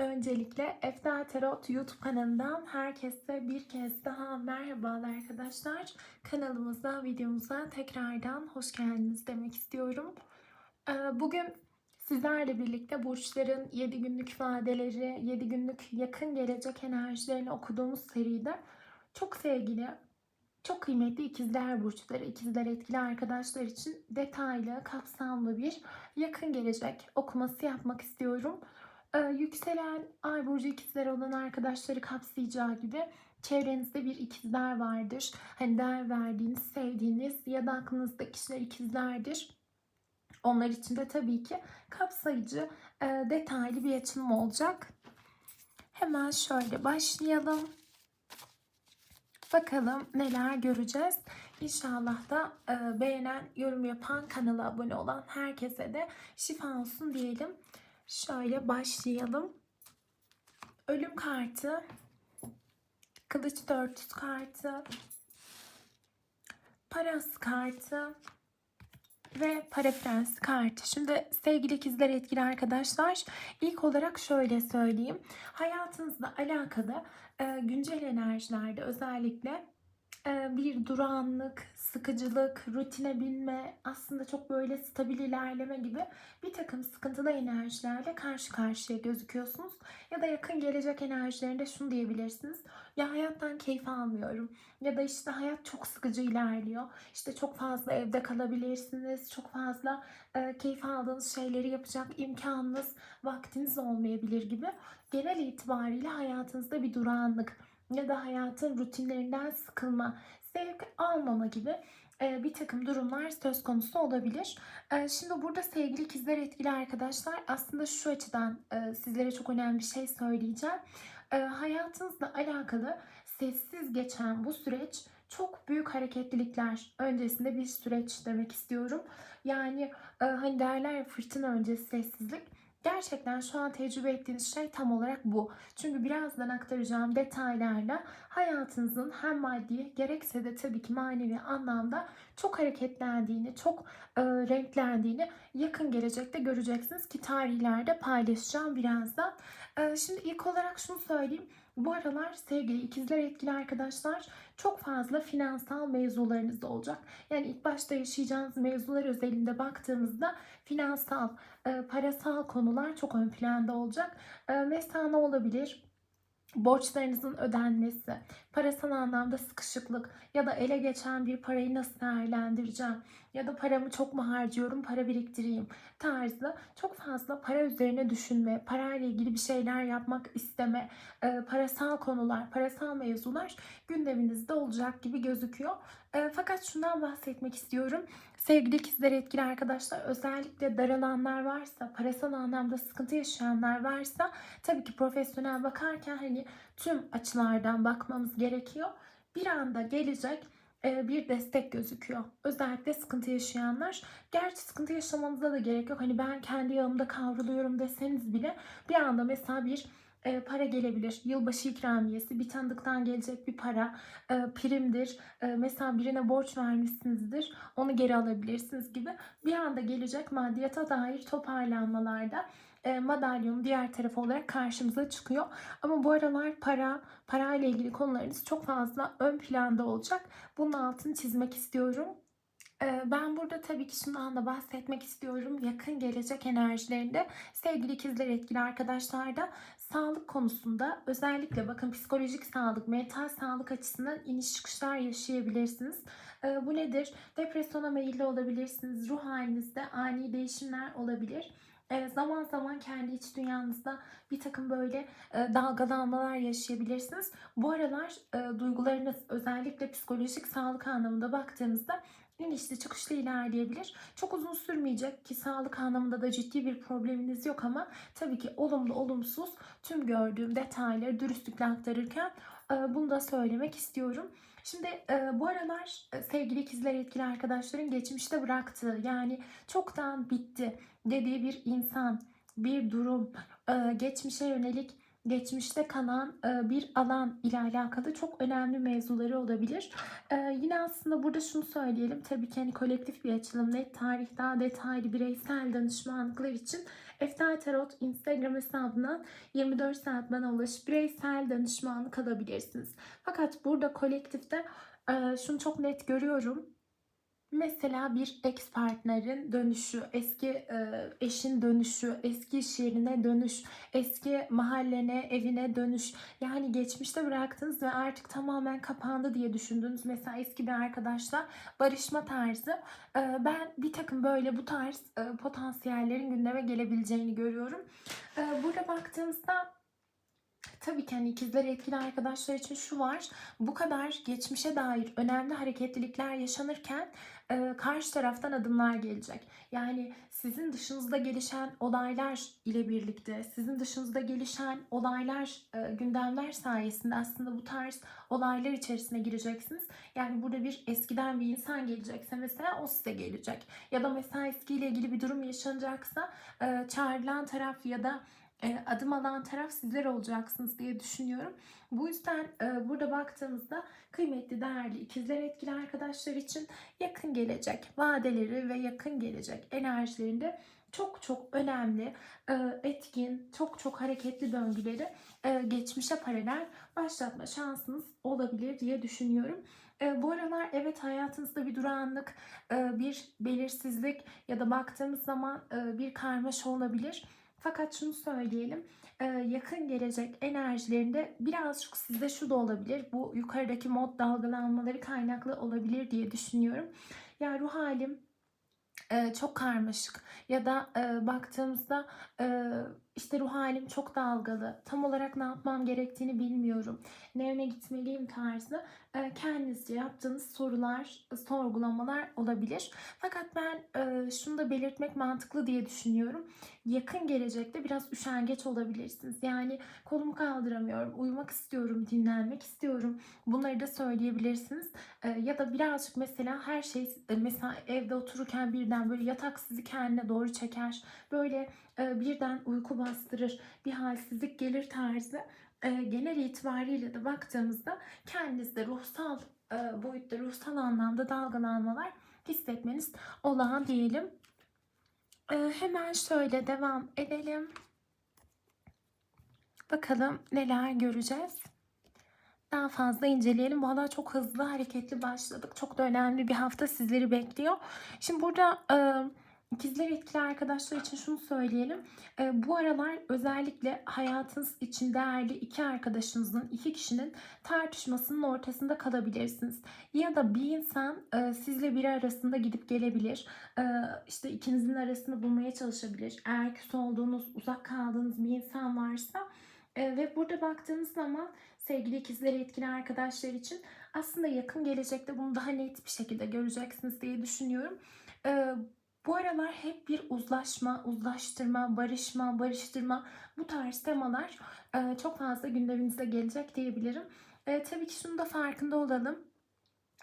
Öncelikle Eftel Tarot YouTube kanalından herkese bir kez daha merhabalar arkadaşlar. Kanalımıza, videomuza tekrardan hoş geldiniz demek istiyorum. Ee, Bugün sizlerle birlikte burçların 7 günlük ifadeleri, 7 günlük yakın gelecek enerjilerini okuduğumuz seride çok sevgili, çok kıymetli ikizler burçları, ikizler etkili arkadaşlar için detaylı, kapsamlı bir yakın gelecek okuması yapmak istiyorum. Ee, yükselen ay burcu ikizler olan arkadaşları kapsayacağı gibi çevrenizde bir ikizler vardır. Hani değer verdiğiniz, sevdiğiniz ya da aklınızdaki kişiler ikizlerdir. Onlar için de tabii ki kapsayıcı, e, detaylı bir açılım olacak. Hemen şöyle başlayalım. Bakalım neler göreceğiz. İnşallah da e, beğenen, yorum yapan, kanala abone olan herkese de şifa olsun diyelim. Şöyle başlayalım. Ölüm kartı, kılıç dörtlüsü kartı, paras kartı ve para prensi kartı. Şimdi sevgili ikizler etkili arkadaşlar ilk olarak şöyle söyleyeyim. Hayatınızla alakalı e, güncel enerjilerde özellikle bir durağanlık, sıkıcılık, rutine binme, aslında çok böyle stabil ilerleme gibi bir takım sıkıntılı enerjilerle karşı karşıya gözüküyorsunuz. Ya da yakın gelecek enerjilerinde şunu diyebilirsiniz. Ya hayattan keyif almıyorum. Ya da işte hayat çok sıkıcı ilerliyor. İşte çok fazla evde kalabilirsiniz. Çok fazla e, keyif aldığınız şeyleri yapacak imkanınız, vaktiniz olmayabilir gibi. Genel itibariyle hayatınızda bir durağanlık ya da hayatın rutinlerinden sıkılma, zevk almama gibi e, bir takım durumlar söz konusu olabilir. E, Şimdi burada sevgili ikizler etkili arkadaşlar aslında şu açıdan e, sizlere çok önemli bir şey söyleyeceğim. Hayatınızla alakalı sessiz geçen bu süreç çok büyük hareketlilikler öncesinde bir süreç demek istiyorum. Yani hani derler fırtına öncesi sessizlik. Gerçekten şu an tecrübe ettiğiniz şey tam olarak bu. Çünkü birazdan aktaracağım detaylarla hayatınızın hem maddi gerekse de tabii ki manevi anlamda çok hareketlendiğini, çok e, renklendiğini yakın gelecekte göreceksiniz ki tarihlerde paylaşacağım birazdan. E, şimdi ilk olarak şunu söyleyeyim. Bu aralar sevgili ikizler etkili arkadaşlar çok fazla finansal mevzularınız olacak. Yani ilk başta yaşayacağınız mevzular özelinde baktığımızda finansal, e, parasal konular çok ön planda olacak. E, mesela ne olabilir? borçlarınızın ödenmesi, parasal anlamda sıkışıklık ya da ele geçen bir parayı nasıl değerlendireceğim ya da paramı çok mu harcıyorum, para biriktireyim tarzı çok fazla para üzerine düşünme, parayla ilgili bir şeyler yapmak isteme, e, parasal konular, parasal mevzular gündeminizde olacak gibi gözüküyor. E, fakat şundan bahsetmek istiyorum. Sevgili ikizler etkili arkadaşlar özellikle daralanlar varsa, parasal anlamda sıkıntı yaşayanlar varsa tabii ki profesyonel bakarken hani tüm açılardan bakmamız gerekiyor. Bir anda gelecek e, bir destek gözüküyor. Özellikle sıkıntı yaşayanlar. Gerçi sıkıntı yaşamanıza da gerek yok. Hani ben kendi yanımda kavruluyorum deseniz bile bir anda mesela bir e, para gelebilir. Yılbaşı ikramiyesi, bir tanıdıktan gelecek bir para, e, primdir. E, mesela birine borç vermişsinizdir, onu geri alabilirsiniz gibi. Bir anda gelecek maddiyata dair toparlanmalarda e, madalyonun diğer tarafı olarak karşımıza çıkıyor. Ama bu aralar para, parayla ilgili konularınız çok fazla ön planda olacak. Bunun altını çizmek istiyorum. Ee, Ben burada tabii ki şundan da bahsetmek istiyorum. Yakın gelecek enerjilerinde sevgili ikizler etkili arkadaşlar da sağlık konusunda özellikle bakın psikolojik sağlık, mental sağlık açısından iniş çıkışlar yaşayabilirsiniz. Ee, Bu nedir? Depresyona meyilli olabilirsiniz. Ruh halinizde ani değişimler olabilir. Zaman zaman kendi iç dünyanızda bir takım böyle e, dalgalanmalar yaşayabilirsiniz. Bu aralar e, duygularınız özellikle psikolojik sağlık anlamında baktığımızda inişli çıkışlı ilerleyebilir. Çok uzun sürmeyecek ki sağlık anlamında da ciddi bir probleminiz yok ama tabii ki olumlu olumsuz tüm gördüğüm detayları dürüstlükle aktarırken bunu da söylemek istiyorum. Şimdi e, bu aralar e, sevgili ikizler etkili arkadaşların geçmişte bıraktığı yani çoktan bitti dediği bir insan, bir durum, e, geçmişe yönelik geçmişte kalan e, bir alan ile alakalı çok önemli mevzuları olabilir. E, yine aslında burada şunu söyleyelim. Tabii ki hani kolektif bir açılım, net tarih, daha detaylı bireysel danışmanlıklar için Eftel Tarot Instagram hesabından 24 saat bana ulaş bireysel danışmanlık alabilirsiniz. Fakat burada kolektifte e, şunu çok net görüyorum. Mesela bir ex partnerin dönüşü, eski e, eşin dönüşü, eski iş yerine dönüş, eski mahallene, evine dönüş. Yani geçmişte bıraktınız ve artık tamamen kapandı diye düşündüğünüz mesela eski bir arkadaşla barışma tarzı. E, ben bir takım böyle bu tarz e, potansiyellerin gündeme gelebileceğini görüyorum. E, burada baktığımızda Tabii ki hani ikizler etkili arkadaşlar için şu var. Bu kadar geçmişe dair önemli hareketlilikler yaşanırken e, karşı taraftan adımlar gelecek. Yani sizin dışınızda gelişen olaylar ile birlikte, sizin dışınızda gelişen olaylar, e, gündemler sayesinde aslında bu tarz olaylar içerisine gireceksiniz. Yani burada bir eskiden bir insan gelecekse mesela o size gelecek. Ya da mesela eskiyle ilgili bir durum yaşanacaksa e, çağrılan taraf ya da adım alan taraf sizler olacaksınız diye düşünüyorum. Bu yüzden e, burada baktığımızda kıymetli, değerli ikizler etkili arkadaşlar için yakın gelecek vadeleri ve yakın gelecek enerjilerinde çok çok önemli, e, etkin, çok çok hareketli döngüleri geçmişe paralel başlatma şansınız olabilir diye düşünüyorum. Bu aralar evet hayatınızda bir durağanlık, bir belirsizlik ya da baktığımız zaman bir karmaşa olabilir. Fakat şunu söyleyelim. Yakın gelecek enerjilerinde birazcık sizde şu da olabilir. Bu yukarıdaki mod dalgalanmaları kaynaklı olabilir diye düşünüyorum. Ya ruh halim çok karmaşık ya da baktığımızda işte ruh halim çok dalgalı. Tam olarak ne yapmam gerektiğini bilmiyorum. Ne yöne gitmeliyim tarzı kendinizce yaptığınız sorular, sorgulamalar olabilir. Fakat ben şunu da belirtmek mantıklı diye düşünüyorum. Yakın gelecekte biraz üşengeç olabilirsiniz. Yani kolumu kaldıramıyorum, uyumak istiyorum, dinlenmek istiyorum. Bunları da söyleyebilirsiniz. Ya da birazcık mesela her şey mesela evde otururken birden böyle yatak sizi kendine doğru çeker. Böyle birden uyku bastırır, bir halsizlik gelir tarzı e, genel itibariyle de baktığımızda kendinizde ruhsal e, boyutta, ruhsal anlamda dalgalanmalar hissetmeniz olağan diyelim. E, hemen şöyle devam edelim. Bakalım neler göreceğiz. Daha fazla inceleyelim. Valla çok hızlı, hareketli başladık. Çok da önemli bir hafta sizleri bekliyor. Şimdi burada... İkizler etkili arkadaşlar için şunu söyleyelim. E, bu aralar özellikle hayatınız için değerli iki arkadaşınızın, iki kişinin tartışmasının ortasında kalabilirsiniz. Ya da bir insan e, sizle biri arasında gidip gelebilir. E, işte ikinizin arasını bulmaya çalışabilir. Eğer küs olduğunuz, uzak kaldığınız bir insan varsa e, ve burada baktığınız zaman sevgili ikizler etkili arkadaşlar için aslında yakın gelecekte bunu daha net bir şekilde göreceksiniz diye düşünüyorum. E, bu aralar hep bir uzlaşma, uzlaştırma, barışma, barıştırma bu tarz temalar e, çok fazla gündeminize gelecek diyebilirim. E, tabii ki şunu da farkında olalım.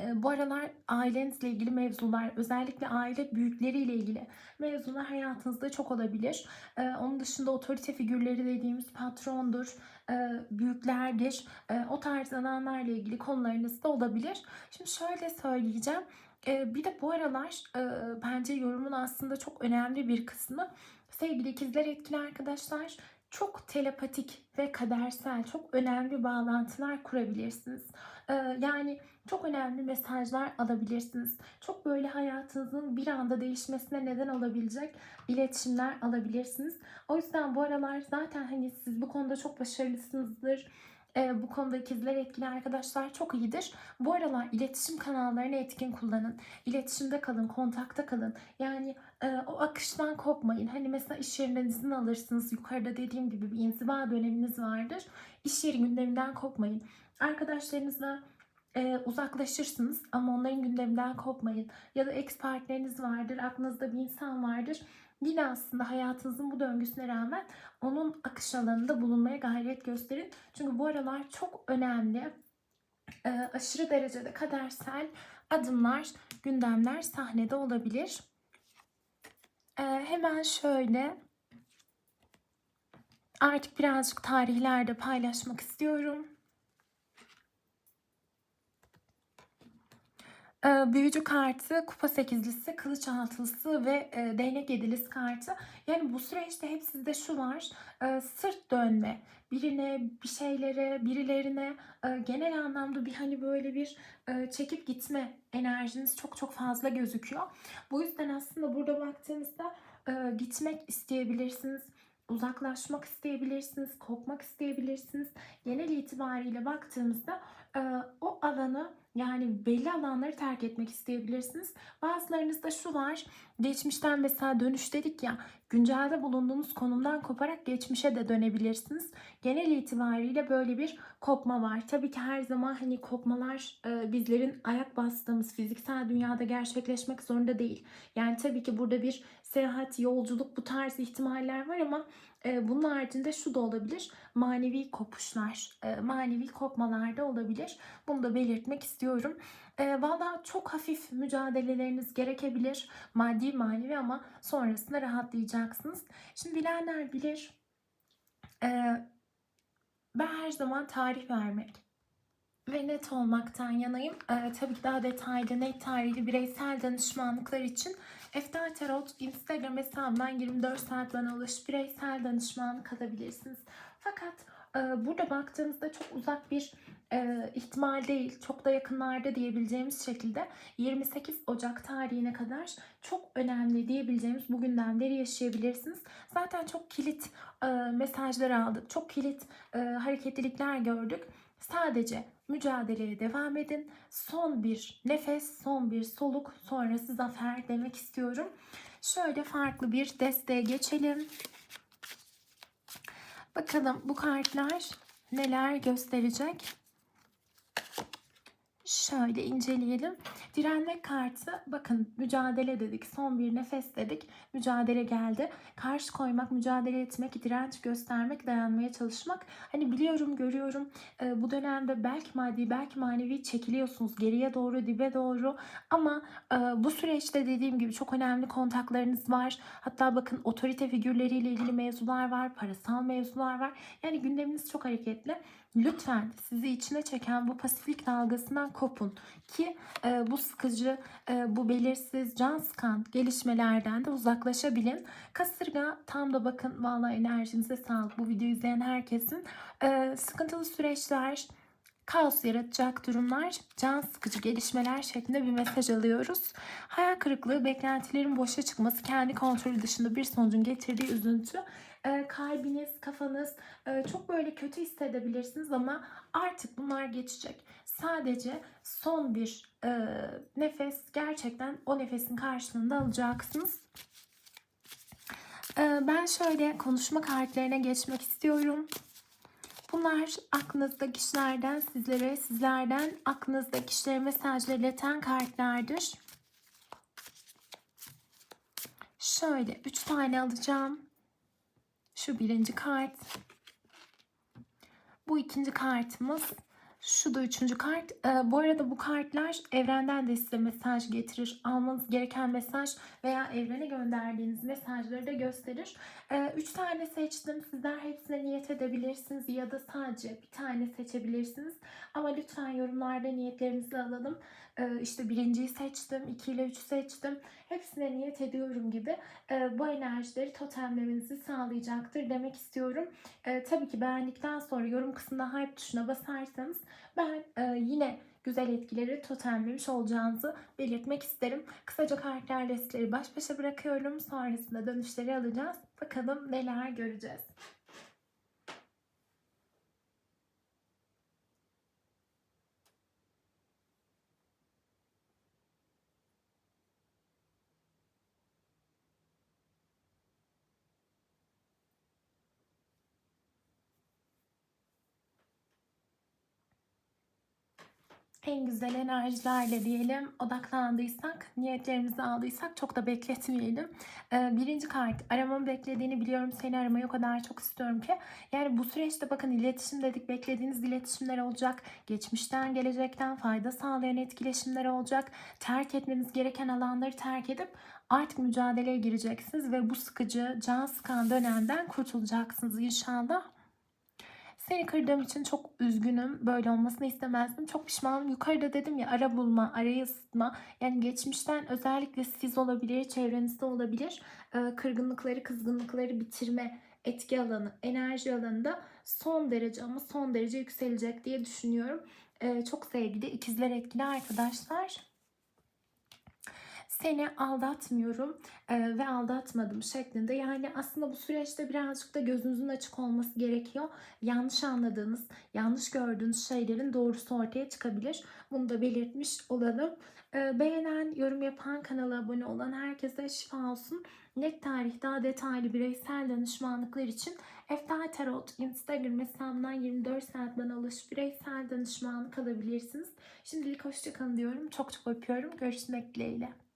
E, bu aralar ailenizle ilgili mevzular, özellikle aile büyükleriyle ilgili mevzular hayatınızda çok olabilir. E, onun dışında otorite figürleri dediğimiz patrondur, e, büyüklerdir. E, o tarz alanlarla ilgili konularınız da olabilir. Şimdi şöyle söyleyeceğim. Ee, bir de bu aralar e, bence yorumun aslında çok önemli bir kısmı sevgili ikizler etkili arkadaşlar çok telepatik ve kadersel çok önemli bağlantılar kurabilirsiniz. Ee, yani çok önemli mesajlar alabilirsiniz. Çok böyle hayatınızın bir anda değişmesine neden olabilecek iletişimler alabilirsiniz. O yüzden bu aralar zaten hani siz bu konuda çok başarılısınızdır e, bu konuda ikizler etkili arkadaşlar çok iyidir. Bu aralar iletişim kanallarını etkin kullanın. İletişimde kalın, kontakta kalın. Yani e, o akıştan kopmayın. Hani mesela iş yerinden izin alırsınız. Yukarıda dediğim gibi bir inziva döneminiz vardır. İş yeri gündeminden kopmayın. Arkadaşlarınızla e, uzaklaşırsınız ama onların gündeminden kopmayın. Ya da ex partneriniz vardır, aklınızda bir insan vardır. Yine aslında hayatınızın bu döngüsüne rağmen onun akış alanında bulunmaya gayret gösterin. Çünkü bu aralar çok önemli, e, aşırı derecede kadersel adımlar, gündemler sahnede olabilir. E, hemen şöyle artık birazcık tarihlerde paylaşmak istiyorum. Büyücü kartı, kupa sekizlisi, kılıç altılısı ve e, değnek yedilisi kartı. Yani bu süreçte hep sizde şu var. e, sırt dönme. Birine, bir şeylere, birilerine e, genel anlamda bir hani böyle bir e, çekip gitme enerjiniz çok çok fazla gözüküyor. Bu yüzden aslında burada baktığımızda e, gitmek isteyebilirsiniz uzaklaşmak isteyebilirsiniz, kopmak isteyebilirsiniz. Genel itibariyle baktığımızda e, o alanı yani belli alanları terk etmek isteyebilirsiniz. Bazılarınızda şu var. Geçmişten mesela dönüş dedik ya. Güncelde bulunduğunuz konumdan koparak geçmişe de dönebilirsiniz. Genel itibariyle böyle bir kopma var. Tabii ki her zaman hani kopmalar e, bizlerin ayak bastığımız fiziksel dünyada gerçekleşmek zorunda değil. Yani tabii ki burada bir seyahat, yolculuk bu tarz ihtimaller var ama bunun haricinde şu da olabilir. Manevi kopuşlar, manevi kopmalar da olabilir. Bunu da belirtmek istiyorum. Valla çok hafif mücadeleleriniz gerekebilir. Maddi manevi ama sonrasında rahatlayacaksınız. Şimdi bilenler bilir. Ben her zaman tarih vermek ve net olmaktan yanayım. E, tabii ki daha detaylı, net tarihli bireysel danışmanlıklar için Eftar Tarot Instagram hesabından 24 saat bana ulaşıp bireysel danışmanlık alabilirsiniz. Fakat e, burada baktığımızda çok uzak bir e, ihtimal değil, çok da yakınlarda diyebileceğimiz şekilde 28 Ocak tarihine kadar çok önemli diyebileceğimiz bu gündemleri yaşayabilirsiniz. Zaten çok kilit e, mesajlar aldık, çok kilit e, hareketlilikler gördük. Sadece mücadeleye devam edin. Son bir nefes, son bir soluk, sonrası zafer demek istiyorum. Şöyle farklı bir desteğe geçelim. Bakalım bu kartlar neler gösterecek? Şöyle inceleyelim. Direnmek kartı bakın mücadele dedik. Son bir nefes dedik. Mücadele geldi. Karşı koymak, mücadele etmek, direnç göstermek, dayanmaya çalışmak. Hani biliyorum, görüyorum. E, bu dönemde belki maddi, belki manevi çekiliyorsunuz. Geriye doğru, dibe doğru. Ama e, bu süreçte dediğim gibi çok önemli kontaklarınız var. Hatta bakın otorite figürleriyle ilgili mevzular var. Parasal mevzular var. Yani gündeminiz çok hareketli. Lütfen sizi içine çeken bu pasiflik dalgasından kopun ki e, bu sıkıcı, e, bu belirsiz, can sıkan gelişmelerden de uzaklaşabilin. Kasırga tam da bakın valla enerjinize sağlık bu videoyu izleyen herkesin. E, sıkıntılı süreçler, kaos yaratacak durumlar, can sıkıcı gelişmeler şeklinde bir mesaj alıyoruz. Hayal kırıklığı, beklentilerin boşa çıkması, kendi kontrolü dışında bir sonucun getirdiği üzüntü e, kalbiniz, kafanız çok böyle kötü hissedebilirsiniz ama artık bunlar geçecek. Sadece son bir e, nefes gerçekten o nefesin karşılığında alacaksınız. E, ben şöyle konuşma kartlarına geçmek istiyorum. Bunlar aklınızda kişilerden sizlere, sizlerden aklınızda kişilere mesajları ileten kartlardır. Şöyle 3 tane alacağım. Şu birinci kart. Bu ikinci kartımız. Şu da üçüncü kart. Ee, bu arada bu kartlar evrenden de size mesaj getirir. Almanız gereken mesaj veya evrene gönderdiğiniz mesajları da gösterir. Ee, üç tane seçtim. Sizler hepsine niyet edebilirsiniz ya da sadece bir tane seçebilirsiniz. Ama lütfen yorumlarda niyetlerinizi alalım. Ee, işte birinciyi seçtim, iki ile üçü seçtim. Hepsine niyet ediyorum gibi e, bu enerjileri totemlemenizi sağlayacaktır demek istiyorum. E, tabii ki beğendikten sonra yorum kısmında hype tuşuna basarsanız ben e, yine güzel etkileri totemlemiş olacağınızı belirtmek isterim. Kısaca kartlar desteleri baş başa bırakıyorum. Sonrasında dönüşleri alacağız. Bakalım neler göreceğiz. En güzel enerjilerle diyelim odaklandıysak, niyetlerimizi aldıysak çok da bekletmeyelim. Ee, birinci kart aramamı beklediğini biliyorum seni aramayı o kadar çok istiyorum ki. Yani bu süreçte bakın iletişim dedik beklediğiniz iletişimler olacak. Geçmişten gelecekten fayda sağlayan etkileşimler olacak. Terk etmeniz gereken alanları terk edip artık mücadeleye gireceksiniz ve bu sıkıcı can sıkan dönemden kurtulacaksınız inşallah. Seni kırdığım için çok üzgünüm. Böyle olmasını istemezdim. Çok pişmanım. Yukarıda dedim ya ara bulma, arayı ısıtma. Yani geçmişten özellikle siz olabilir, çevrenizde olabilir. Ee, kırgınlıkları, kızgınlıkları bitirme etki alanı, enerji alanında son derece ama son derece yükselecek diye düşünüyorum. Ee, çok sevgili ikizler etkili arkadaşlar seni aldatmıyorum ve aldatmadım şeklinde. Yani aslında bu süreçte birazcık da gözünüzün açık olması gerekiyor. Yanlış anladığınız, yanlış gördüğünüz şeylerin doğrusu ortaya çıkabilir. Bunu da belirtmiş olalım. Beğenen, yorum yapan, kanala abone olan herkese şifa olsun. Net tarih daha detaylı bireysel danışmanlıklar için Eftal Tarot Instagram hesabından 24 saat bana ulaşıp bireysel danışmanlık alabilirsiniz. Şimdilik hoşçakalın diyorum. Çok çok öpüyorum. Görüşmek dileğiyle.